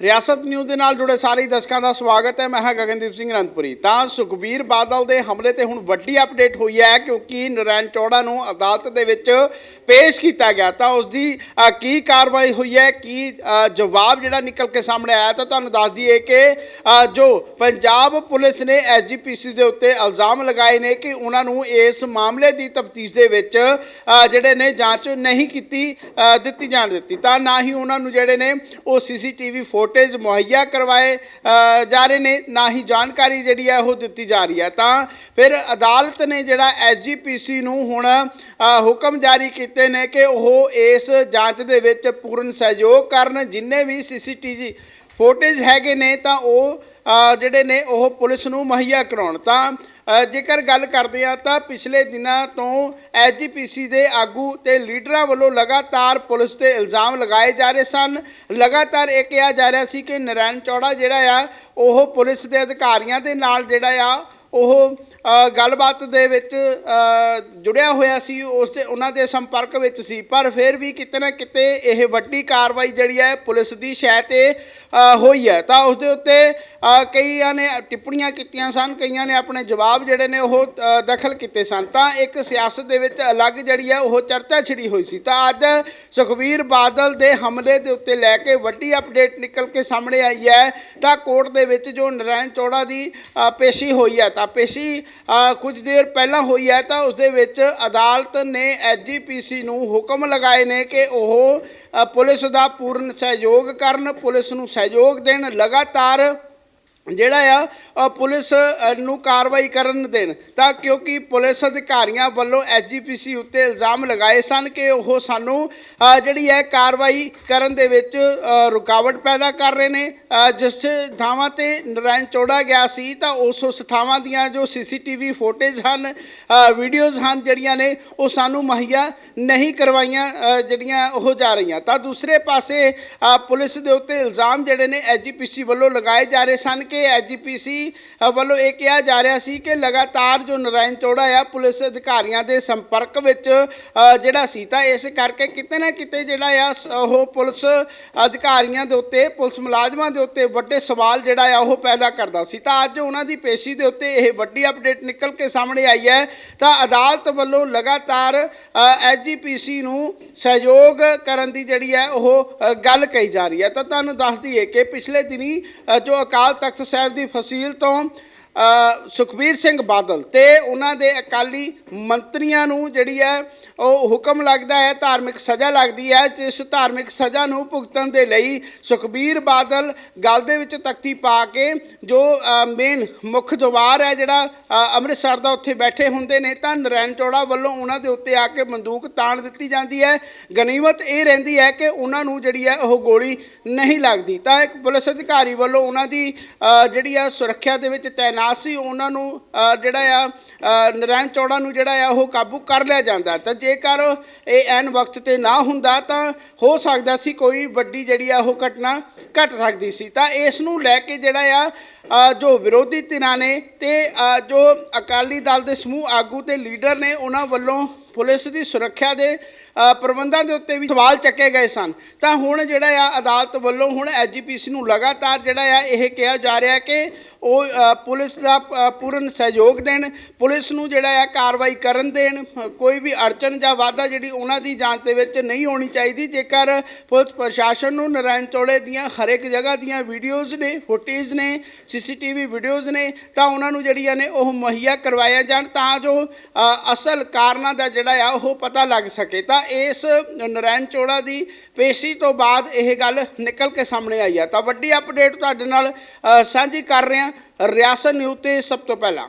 ਰਿਆਸਤ ਨਿਊਜ਼ ਦੇ ਨਾਲ ਜੁੜੇ ਸਾਰੇ ਦਰਸ਼ਕਾਂ ਦਾ ਸਵਾਗਤ ਹੈ। ਮੈਂ ਹਾਂ ਗਗਨਦੀਪ ਸਿੰਘ ਅਨੰਦਪੁਰੀ ਤਾਂ ਸੁਖਬੀਰ ਬਾਦਲ ਦੇ ਹਮਲੇ ਤੇ ਹੁਣ ਵੱਡੀ ਅਪਡੇਟ ਹੋਈ ਹੈ ਕਿਉਂਕਿ ਨਰੈਣ ਚੌੜਾ ਨੂੰ ਅਦਾਲਤ ਦੇ ਵਿੱਚ ਪੇਸ਼ ਕੀਤਾ ਗਿਆ। ਤਾਂ ਉਸ ਦੀ ਕੀ ਕਾਰਵਾਈ ਹੋਈ ਹੈ, ਕੀ ਜਵਾਬ ਜਿਹੜਾ ਨਿਕਲ ਕੇ ਸਾਹਮਣੇ ਆਇਆ, ਤਾਂ ਤੁਹਾਨੂੰ ਦੱਸ ਦਈਏ ਕਿ ਜੋ ਪੰਜਾਬ ਪੁਲਿਸ ਨੇ ਐਸਜੀਪੀਸੀ ਦੇ ਉੱਤੇ ਇਲਜ਼ਾਮ ਲਗਾਏ ਨੇ ਕਿ ਉਹਨਾਂ ਨੂੰ ਇਸ ਮਾਮਲੇ ਦੀ ਤਫਤੀਸ਼ ਦੇ ਵਿੱਚ ਜਿਹੜੇ ਨੇ ਜਾਂਚ ਨਹੀਂ ਕੀਤੀ ਦਿੱਤੀ ਜਾਣ ਦਿੱਤੀ। ਤਾਂ ਨਾ ਹੀ ਉਹਨਾਂ ਨੂੰ ਜਿਹੜੇ ਨੇ ਉਹ ਸੀਸੀਟੀਵੀ ਫੁਟੇਜ ਮੁਹੱਈਆ ਕਰਵਾਏ ਜਾ ਰਹੇ ਨੇ, ਨਾ ਹੀ ਜਾਣਕਾਰੀ ਜਿਹੜੀ ਹੈ ਉਹ ਦਿੱਤੀ ਜਾ ਰਹੀ ਹੈ। ਤਾਂ ਫਿਰ ਅਦਾਲਤ ਨੇ ਜਿਹੜਾ ਐਸਜੀਪੀਸੀ ਨੂੰ ਹੁਣ ਹੁਕਮ ਜਾਰੀ ਕੀਤੇ ਨੇ ਕਿ ਉਹ ਇਸ ਜਾਂਚ ਦੇ ਵਿੱਚ ਪੂਰਨ ਸਹਿਯੋਗ ਕਰਨ। ਜਿੰਨੇ ਵੀ ਸੀਸੀਟੀਵੀ ਫੋਟੇਜ ਹੈਗੇ ਨੇ, ਤਾਂ ਉਹ ਜਿਹੜੇ ਨੇ ਉਹ ਪੁਲਿਸ ਨੂੰ ਮੁਹੱਈਆ ਕਰਾਉਣ। ਤਾਂ ਜੇਕਰ ਗੱਲ ਕਰਦੇ ਆ ਤਾਂ ਪਿਛਲੇ ਦਿਨਾਂ ਤੋਂ ਐਸਜੀਪੀਸੀ ਦੇ ਆਗੂ ਤੇ ਲੀਡਰਾਂ ਵੱਲੋਂ ਲਗਾਤਾਰ ਪੁਲਿਸ ਤੇ ਇਲਜ਼ਾਮ ਲਗਾਏ ਜਾ ਰਹੇ ਸਨ। ਲਗਾਤਾਰ ਇਹ ਕਿਹਾ ਜਾ ਰਿਹਾ ਸੀ ਕਿ ਨਰੈਣ ਚੌੜਾ ਜਿਹੜਾ ਆ, ਉਹ ਪੁਲਿਸ ਦੇ ਅਧਿਕਾਰੀਆਂ ਦੇ ਨਾਲ ਜਿਹੜਾ ਆ ਉਹ ਗੱਲਬਾਤ ਦੇ ਵਿੱਚ ਜੁੜਿਆ ਹੋਇਆ ਸੀ, ਉਸ ਦੇ ਉਹਨਾਂ ਦੇ ਸੰਪਰਕ ਵਿੱਚ ਸੀ। ਪਰ ਫਿਰ ਵੀ ਕਿਤੇ ਨਾ ਕਿਤੇ ਇਹ ਵੱਡੀ ਕਾਰਵਾਈ ਜਿਹੜੀ ਹੈ, ਪੁਲਿਸ ਦੀ ਸ਼ਹਿ ਤੇ ਹੋਈ ਹੈ। ਤਾਂ ਉਸ ਦੇ ਉੱਤੇ ਕਈਆਂ ਨੇ ਟਿੱਪਣੀਆਂ ਕੀਤੀਆਂ ਸਨ, ਕਈਆਂ ਨੇ ਆਪਣੇ ਜਵਾਬ ਜਿਹੜੇ ਨੇ ਉਹ ਦਖਲ ਕੀਤੇ ਸਨ। ਤਾਂ ਇੱਕ ਸਿਆਸਤ ਦੇ ਵਿੱਚ ਅਲੱਗ ਜਿਹੜੀ ਹੈ, ਉਹ ਚਰਚਾ ਛਿੜੀ ਹੋਈ ਸੀ। ਤਾਂ ਅੱਜ ਸੁਖਬੀਰ ਬਾਦਲ ਦੇ ਹਮਲੇ ਦੇ ਉੱਤੇ ਲੈ ਕੇ ਵੱਡੀ ਅਪਡੇਟ ਨਿਕਲ ਕੇ ਸਾਹਮਣੇ ਆਈ ਹੈ। ਤਾਂ ਕੋਰਟ ਦੇ ਵਿੱਚ ਜੋ ਨਰਾਇਣ ਚੌੜਾ ਦੀ ਪੇਸ਼ੀ ਹੋਈ ਹੈ, ਤਾਂ ਪੇਸ਼ੀ ਕੁਝ ਦੇਰ ਪਹਿਲਾਂ ਹੋਈ ਹੈ ਤਾਂ ਉਸ ਦੇ ਵਿੱਚ ਅਦਾਲਤ ਨੇ ਐਸਜੀਪੀਸੀ ਨੂੰ ਹੁਕਮ ਲਗਾਏ ਨੇ ਕਿ ਉਹ ਪੁਲਿਸ ਦਾ ਪੂਰਨ ਸਹਿਯੋਗ ਕਰਨ, ਪੁਲਿਸ ਨੂੰ ਸਹਿਯੋਗ ਦੇਣ, ਲਗਾਤਾਰ ਜਿਹੜਾ ਆ ਪੁਲਿਸ ਨੂੰ ਕਾਰਵਾਈ ਕਰਨ ਦੇਣ, ਤਾਂ ਕਿਉਂਕਿ ਪੁਲਿਸ ਅਧਿਕਾਰੀਆਂ ਵੱਲੋਂ ਐਸਜੀਪੀਸੀ ਉੱਤੇ ਇਲਜ਼ਾਮ ਲਗਾਏ ਸਨ ਕਿ ਉਹ ਸਾਨੂੰ ਜਿਹੜੀ ਹੈ ਕਾਰਵਾਈ ਕਰਨ ਦੇ ਵਿੱਚ ਰੁਕਾਵਟ ਪੈਦਾ ਕਰ ਰਹੇ ਨੇ। ਜਿਸ ਥਾਵਾਂ ਤੇ ਨਰਾਇਣ ਚੋੜਾ ਗਿਆ ਸੀ, ਤਾਂ ਉਸ ਉਸ ਥਾਵਾਂ ਦੀਆਂ ਜੋ ਸੀਸੀਟੀਵੀ ਫੋਟੇਜ ਹਨ ਵੀਡੀਓਜ਼ ਹਨ ਜਿਹੜੀਆਂ ਨੇ, ਉਹ ਸਾਨੂੰ ਮੁਹੱਈਆ ਨਹੀਂ ਕਰਵਾਈਆਂ ਜਿਹੜੀਆਂ ਉਹ ਜਾ ਰਹੀਆਂ। ਤਾਂ ਦੂਸਰੇ ਪਾਸੇ ਪੁਲਿਸ ਦੇ ਉੱਤੇ ਇਲਜ਼ਾਮ ਜਿਹੜੇ ਨੇ ਐਸਜੀਪੀਸੀ ਵੱਲੋਂ ਲਗਾਏ ਜਾ ਰਹੇ ਸਨ ਕਿ ਐਸਜੀਪੀਸੀ ਵੱਲੋਂ ਇਹ ਕਿਹਾ ਜਾ ਰਿਹਾ ਸੀ ਕਿ ਲਗਾਤਾਰ ਜੋ ਨਰਾਇਣ ਚੌੜਾ ਆ, ਪੁਲਿਸ ਅਧਿਕਾਰੀਆਂ ਦੇ ਸੰਪਰਕ ਵਿੱਚ ਜਿਹੜਾ ਸੀ ਤਾਂ ਇਸ ਕਰਕੇ ਕਿਤੇ ਨਾ ਕਿਤੇ ਜਿਹੜਾ ਆ ਉਹ ਪੁਲਿਸ ਅਧਿਕਾਰੀਆਂ ਦੇ ਉੱਤੇ, ਪੁਲਿਸ ਮੁਲਾਜ਼ਮਾਂ ਦੇ ਉੱਤੇ ਵੱਡੇ ਸਵਾਲ ਜਿਹੜਾ ਆ, ਉਹ ਪੈਦਾ ਕਰਦਾ ਸੀ। ਤਾਂ ਅੱਜ ਉਹਨਾਂ ਦੀ ਪੇਸ਼ੀ ਦੇ ਉੱਤੇ ਇਹ ਵੱਡੀ ਅਪਡੇਟ ਨਿਕਲ ਕੇ ਸਾਹਮਣੇ ਆਈ ਹੈ। ਤਾਂ ਅਦਾਲਤ ਵੱਲੋਂ ਲਗਾਤਾਰ ਐਸਜੀਪੀਸੀ ਨੂੰ ਸਹਿਯੋਗ ਕਰਨ ਦੀ ਜਿਹੜੀ ਹੈ, ਉਹ ਗੱਲ ਕਹੀ ਜਾ ਰਹੀ ਹੈ। ਤਾਂ ਤੁਹਾਨੂੰ ਦੱਸ ਦਈਏ ਕਿ ਪਿਛਲੇ ਦਿਨੀ ਜੋ ਅਕਾਲ ਤਖਤ ਸਾਹਿਬ ਦੀ ਫਸੀਲ ਤੋਂ ਅ, ਸੁਖਬੀਰ ਸਿੰਘ ਬਾਦਲ ਤੇ ਉਹਨਾਂ ਦੇ ਅਕਾਲੀ ਮੰਤਰੀਆਂ ਨੂੰ ਜਿਹੜੀ ਹੈ ਉਹ ਹੁਕਮ ਲੱਗਦਾ ਹੈ ਧਾਰਮਿਕ ਸਜ਼ਾ ਲੱਗਦੀ ਹੈ ਜਿਸ ਧਾਰਮਿਕ ਸਜ਼ਾ ਨੂੰ ਭੁਗਤਣ ਦੇ ਲਈ ਸੁਖਬੀਰ ਬਾਦਲ ਗੱਲ ਦੇ ਵਿੱਚ ਤਖਤੀ ਪਾ ਕੇ ਜੋ ਮੇਨ ਮੁੱਖ ਦੁਆਰ ਹੈ ਜਿਹੜਾ ਅੰਮ੍ਰਿਤਸਰ ਦਾ ਉੱਥੇ ਬੈਠੇ ਹੁੰਦੇ ਨੇ ਤਾਂ ਨਰੈਣ ਚੌੜਾ ਵੱਲੋਂ ਉਹਨਾਂ ਦੇ ਉੱਤੇ ਆ ਕੇ ਬੰਦੂਕ ਤਾਣ ਦਿੱਤੀ ਜਾਂਦੀ ਹੈ। ਗਨੀਮਤ ਇਹ ਰਹਿੰਦੀ ਹੈ ਕਿ ਉਹਨਾਂ ਨੂੰ ਜਿਹੜੀ ਹੈ ਉਹ ਗੋਲੀ ਨਹੀਂ ਲੱਗਦੀ। ਤਾਂ ਇੱਕ ਪੁਲਿਸ ਅਧਿਕਾਰੀ ਵੱਲੋਂ ਉਹਨਾਂ ਦੀ ਜਿਹੜੀ ਆ ਸੁਰੱਖਿਆ ਦੇ ਵਿੱਚ ਤਾਇਨਾਤ ਸੀ ਉਹਨਾਂ ਨੂੰ ਜਿਹੜਾ ਆ ਅ, ਨਰਾਇਣ ਚੌੜਾ ਨੂੰ ਜਿਹੜਾ ਆ, ਉਹ ਕਾਬੂ ਕਰ ਲਿਆ ਜਾਂਦਾ। ਤਾਂ ਜੇਕਰ ਇਹ ਐਨ ਵਕਤ ਤੇ ਨਾ ਹੁੰਦਾ, ਤਾਂ ਹੋ ਸਕਦਾ ਸੀ ਕੋਈ ਵੱਡੀ ਜਿਹੜੀ ਆ, ਉਹ ਘਟਨਾ ਘਟ ਸਕਦੀ ਸੀ। ਤਾਂ ਇਸ ਨੂੰ ਲੈ ਕੇ ਜਿਹੜਾ ਆ ਜੋ ਵਿਰੋਧੀ ਧਿਰਾਂ ਨੇ ਤੇ ਜੋ ਅਕਾਲੀ ਦਲ ਦੇ ਸਮੂਹ ਆਗੂ ਤੇ ਲੀਡਰ ਨੇ, ਉਹਨਾਂ ਵੱਲੋਂ ਪੁਲਿਸ ਦੀ ਸੁਰੱਖਿਆ ਦੇ ਪ੍ਰਬੰਧਾਂ ਦੇ ਉੱਤੇ ਵੀ ਸਵਾਲ ਚੱਕੇ ਗਏ ਸਨ। ਤਾਂ ਹੁਣ ਜਿਹੜਾ ਆ, ਅਦਾਲਤ ਵੱਲੋਂ ਹੁਣ ਐਜੀਪੀਸੀ ਨੂੰ ਲਗਾਤਾਰ ਜਿਹੜਾ ਆ, ਇਹ ਕਿਹਾ ਜਾ ਰਿਹਾ ਕਿ ਉਹ ਪੁਲਿਸ ਦਾ ਪੂਰਨ ਸਹਿਯੋਗ ਦੇਣ, ਪੁਲਿਸ ਨੂੰ ਜਿਹੜਾ ਆ ਕਾਰਵਾਈ ਕਰਨ ਦੇਣ, ਕੋਈ ਵੀ ਅੜਚਨ ਜਾਂ ਵਾਧਾ ਜਿਹੜੀ ਉਹਨਾਂ ਦੀ ਜਾਂਚ ਦੇ ਵਿੱਚ ਨਹੀਂ ਹੋਣੀ ਚਾਹੀਦੀ, ਜੇਕਰ ਪੁਲਿਸ ਪ੍ਰਸ਼ਾਸਨ ਨੂੰ ਨਰਾਇਣ ਚੌੜੇ ਦੀਆਂ ਹਰ ਇੱਕ ਜਗ੍ਹਾ ਦੀਆਂ ਵੀਡੀਓਜ਼ ਨੇ ਫੁਟੇਜ ਨੇ ਸੀਸੀਟੀਵੀ ਵੀਡੀਓਜ਼ ਨੇ, ਤਾਂ ਉਹਨਾਂ ਨੂੰ ਜਿਹੜੀਆਂ ਨੇ ਉਹ ਮੁਹੱਈਆ ਕਰਵਾਇਆ ਜਾਣ ਤਾਂ ਜੋ ਅਸਲ ਕਾਰਨਾਂ ਦਾ ਜਿਹੜਾ ਆ ਉਹ ਪਤਾ ਲੱਗ ਸਕੇ। ਤਾਂ ਇਸ ਨਰਾਇਣ ਚੌੜਾ ਦੀ ਪੇਸ਼ੀ ਤੋਂ ਬਾਅਦ ਇਹ ਗੱਲ ਨਿਕਲ ਕੇ ਸਾਹਮਣੇ ਆਈ ਆ। ਤਾਂ ਵੱਡੀ ਅਪਡੇਟ ਤੁਹਾਡੇ ਨਾਲ ਸਾਂਝੀ ਕਰ ਰਹੇ। ਹਾਂ ਰਿਆਸਤ ਨਿਊਜ਼ ਤੇ ਸਭ ਤੋਂ ਪਹਿਲਾਂ